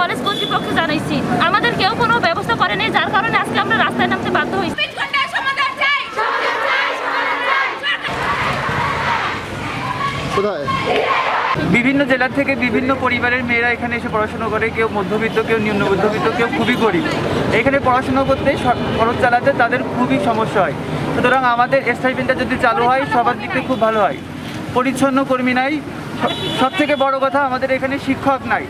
College কর্তৃপক্ষকে জানাইছি। আমাদের কেউ কোনো ব্যবস্থা করেনি যার কারণে আজকে আমরা রাস্তায় নামতে বাধ্য হয়েছি। কোথায়? বিভিন্ন জেলা থেকে বিভিন্ন পরিবারের মেয়েরা এখানে এসে পড়াশোনা করে কেউ মধ্যবিত্ত কেউ নিম্ন মধ্যবিত্ত কেউ খুবই গরিব। এখানে পড়াশোনা করতে খরচ চালাতে তাদের খুবই সমস্যা হয়। সুতরাং আমাদের স্টাইপেন্ডটা যদি চালু হয় সবার দিক থেকে খুব ভালো হয়। পরিচ্ছন্ন কর্মী নাই। সব থেকে বড় কথা আমাদের এখানে শিক্ষক নাই।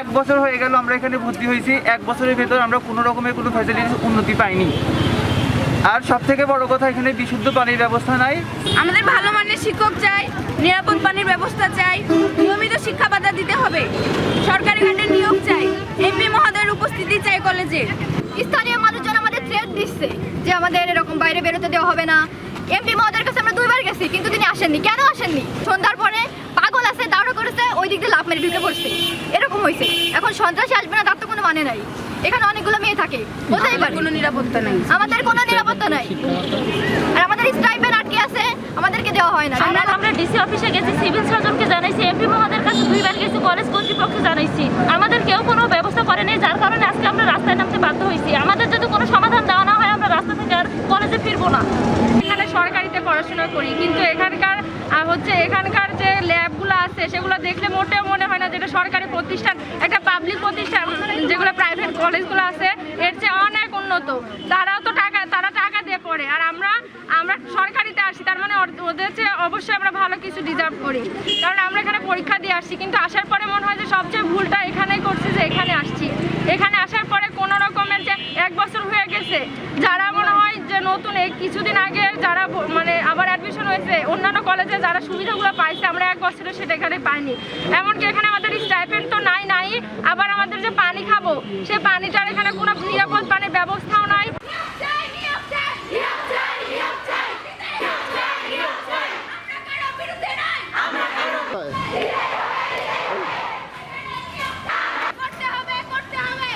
এক বছর হয়ে গেল আমরা এখানে ভর্তি হয়েছি এক বছরের ভেতর আমরা কোনো রকমের কোনো ফ্যাসিলিটিস উন্নতি পাইনি। আর সব থেকে বড় কথা এখানে বিশুদ্ধ পানির ব্যবস্থা নাই। আমাদের ভালো মানের শিক্ষক চাই নিরাপদ পানির ব্যবস্থা চাই নিয়মিত শিক্ষা বাধা দিতে হবে। সরকারি ঘাটে নিয়োগ চাই এমপি মহোদয়ের উপস্থিতি চাই কলেজে। স্থানীয় মানুষজন আমাদের থ্রেট দিচ্ছে যে আমাদের এরকম বাইরে বেরোতে দেওয়া হবে না। এমপি মহোদয়ের কাছে আমরা দুইবার গেছি কিন্তু তিনি আসেননি। কেন আসেননি? সন্ধ্যার পরে পাগল আছে দাঁড়া করেছে ওই দিক দিয়ে লাভ মেরে ঢুকে পড়ছে। এরকম হয়েছে এখন সন্ত্রাসী আসবে না তার তো কোনো মানে নাই। এখানে অনেকগুলো মেয়ে থাকে। কোথায় পারে? কোনো নিরাপত্তা নাই। আমাদের কোনো নিরাপত্তা নাই। আর আমাদের স্ট্রাইপের আটকে আছে আমাদেরকে দেওয়া হয় না। আমরা আমরা ডিসি অফিসে গেছি সিভিল সার্জনকে জানাইছি এমপি মহোদয়ের কাছে দুইবার গেছি কলেজ কর্তৃপক্ষকে জানাইছি আমাদের কেউ কোনো ব্যবস্থা করেনি যার কারণে আজকে আমরা রাস্তায় নামতে বাধ্য হয়েছি আমাদের যদি কোনো সমাধান দেওয়া না হয় আমরা রাস্তা থেকে আর কলেজে ফিরবো না এখানে সরকারিতে পড়াশোনা করি কিন্তু এখানকার আহ, হচ্ছে এখানকার যে ল্যাবগুলো আছে, সেগুলো দেখলে মোটেও মনে হয় না যেটা সরকারি প্রতিষ্ঠান, একটা পাবলিক প্রতিষ্ঠান, যেগুলো প্রাইভেট কলেজগুলো আছে, এর চেয়ে অনেক উন্নত। তারাও তো টাকা, তারা টাকা দিয়ে পড়ে আর আমরা আমরা সরকারিতে আসি, তার মানে ওদের চেয়ে অবশ্যই আমরা ভালো কিছু ডিজার্ভ করি। কারণ আমরা এখানে পরীক্ষা দিয়ে আসছি, কিন্তু আসার পরে মনে হয় যে সবচেয়ে ভুলটা এখানেই করছি যে এখানে আসছি। এখানে আসার পরে কোনো রকমের যে এক বছর হয়ে গেছে, যারা মনে হয় যে নতুন, এই কিছুদিন আগে যারা মানে আবার অ্যাডমিশন হয়েছে অন্যান্য কলেজে যারা সুবিধাগুলো পাইছে, আমরা এক বছরে সেটা এখানে পাইনি। এমনকি এখানে আমাদের স্টাইপেন্ড তো নাই নাই, আবার আমাদের যে পানি খাব সে পানিটার এখানে কোনো নিরাপদ পানির ব্যবস্থাও নাই কোথায় করতে হবে করতে হবে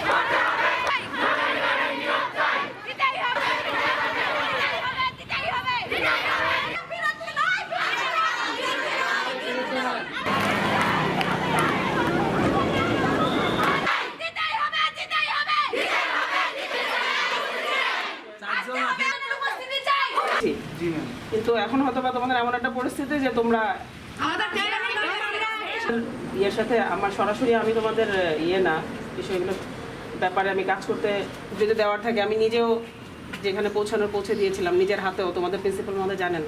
দিতেই হবে দিতেই হবে বিরতি নয় দিতেই হবে দিতেই হবে আজকে হবে আমাদের উপস্থিতি চাই কিন্তু এখন হয়তো বা তোমাদের এমন একটা পরিস্থিতি যে তোমরা ইয়ের সাথে আমার সরাসরি আমি তোমাদের ইয়ে না বিষয়গুলো ব্যাপারে আমি কাজ করতে যদি দেওয়ার থাকে আমি নিজেও যেখানে পৌঁছানোর পৌঁছে দিয়েছিলাম নিজের হাতেও তোমাদের প্রিন্সিপাল মধ্যে জানেন।